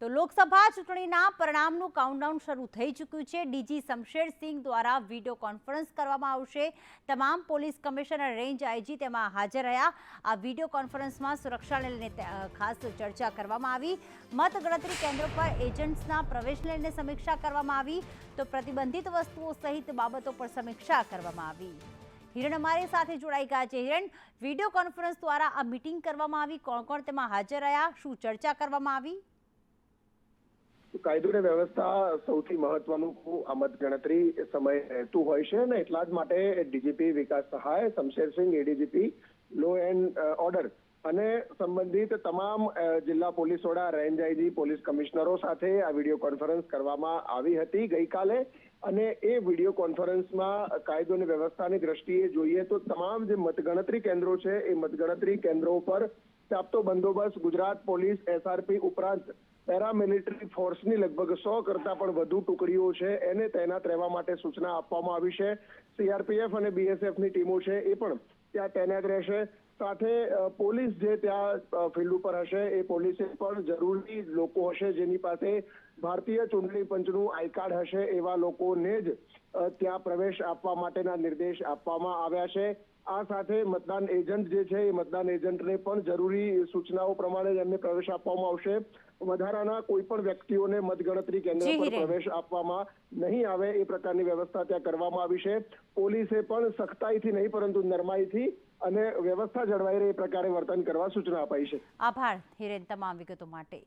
તો લોકસભા ચૂંટણીના પરિણામનું કાઉન્ટડાઉન શરૂ થઈ ચૂક્યું છે. ડીજી શમશેરસિંહ દ્વારા વીડિયો કોન્ફરન્સ કરવામાં આવશે. તમામ પોલીસ કમિશનર રેન્જ આઈજી તેમાં હાજર રહ્યા. આ વીડિયો કોન્ફરન્સમાં સુરક્ષાને લઈને ખાસ ચર્ચા કરવામાં આવી. મતગણતરી કેન્દ્રો પર એજન્ટ્સના પ્રવેશને લઈને સમીક્ષા કરવામાં આવી. તો પ્રતિબંધિત વસ્તુઓ સહિત બાબતો પર સમીક્ષા કરવામાં આવી. હિરણ અમારી સાથે જોડાઈ ગયા છે. હિરણ વીડિયો કોન્ફરન્સ દ્વારા આ મીટિંગ કરવામાં આવી. કોણ કોણ તેમાં હાજર રહ્યા? શું ચર્ચા કરવામાં આવી? કાયદો અને વ્યવસ્થા સૌથી મહત્વનું આ મતગણતરી સમય રહેતું હોય છે અને એટલા જ માટે DGP Vikas Sahay Shamsher Singh ADGP law and order અને સંબંધિત તમામ જિલ્લા પોલીસ વડા રેન્જ આઈજી પોલીસ કમિશનરો સાથે આ વીડિયો કોન્ફરન્સ કરવામાં આવી હતી ગઈકાલે. અને એ વીડિયો કોન્ફરન્સમાં કાયદો અને વ્યવસ્થાની દ્રષ્ટિએ જોઈએ તો તમામ જે મતગણતરી કેન્દ્રો છે, એ મતગણતરી કેન્દ્રો પર ચાપતો બંદોબસ્ત ગુજરાત પોલીસ એસઆરપી ઉપરાંત પેરામિલિટરી ફોર્સની લગભગ સો કરતા પણ વધુ ટુકડીઓ છે, એને તૈનાત રહેવા માટે સૂચના આપવામાં આવી છે. સીઆરપીએફ અને બીએસએફની ટીમો છે, એ પણ ત્યાં તૈનાત રહેશે. સાથે પોલીસ જે ત્યાં ફિલ્ડ ઉપર હશે, એ પોલીસે પણ જરૂરી લોકો હશે જેની પાસે ભારતીય ચૂંટણી પંચનું આઈ કાર્ડ હશે, એવા લોકોને જ ત્યાં પ્રવેશ આપવા માટેના નિર્દેશ આપવામાં આવ્યા છે. આ સાથે મતદાન એજન્ટ જે છે, એ મતદાન એજન્ટને પણ જરૂરી સૂચનાઓ પ્રમાણે એમને પ્રવેશ આપવામાં આવશે. વધારાના કોઈ પણ વ્યક્તિઓને મતગણતરી કેન્દ્ર પર પ્રવેશ આપવામાં નહીં આવે એ પ્રકારની વ્યવસ્થા ત્યાં કરવામાં આવી છે. પોલીસે પણ સખ્તાઈથી નહીં પરંતુ નરમાઈથી અને વ્યવસ્થા જળવાઈ રહે એ પ્રકારે વર્તન કરવા સૂચના અપાઈ છે. આભાર હિરેન તમામ વિગતો માટે.